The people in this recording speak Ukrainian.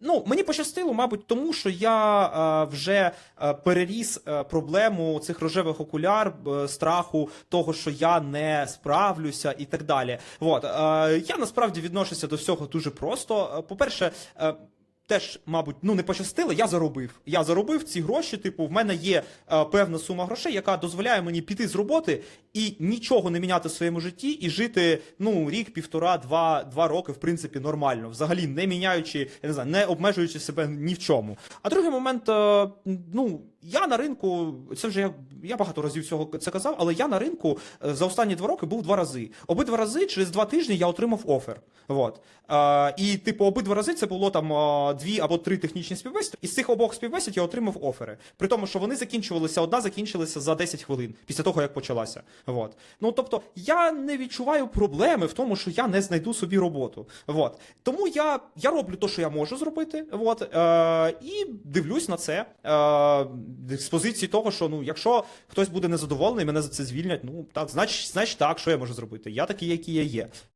Ну, мені пощастило, мабуть, тому що я е, вже е, переріс е, проблему цих рожевих окуляр, е, страху того, що я не справлюся і так далі. От, е, я насправді відношуся до всього дуже просто. Е, По-перше, е, Теж, мабуть, ну не пощастило, я заробив. Я заробив ці гроші. Типу, в мене є е, певна сума грошей, яка дозволяє мені піти з роботи і нічого не міняти в своєму житті, і жити ну рік, півтора, два, два роки, в принципі, нормально, взагалі не міняючи, я не знаю, не обмежуючи себе ні в чому. А другий момент, е, ну я на ринку, це вже я, я багато разів цього це казав, але я на ринку е, за останні два роки був два рази. Обидва рази через два тижні я отримав офер. Вот. Е, і, типу, обидва рази це було там дві або три технічні співбесіди. Із цих обох співбесід я отримав офери. При тому, що вони закінчувалися, одна закінчилася за 10 хвилин після того, як почалася. Вот. Ну тобто, я не відчуваю проблеми в тому, що я не знайду собі роботу. Вот. Тому я, я роблю те, що я можу зробити. Вот. Е, і дивлюсь на це е, з позиції того, що ну, якщо хтось буде незадоволений, мене за це звільнять, ну так, значить, значить так, що я можу зробити. Я такий, який я є.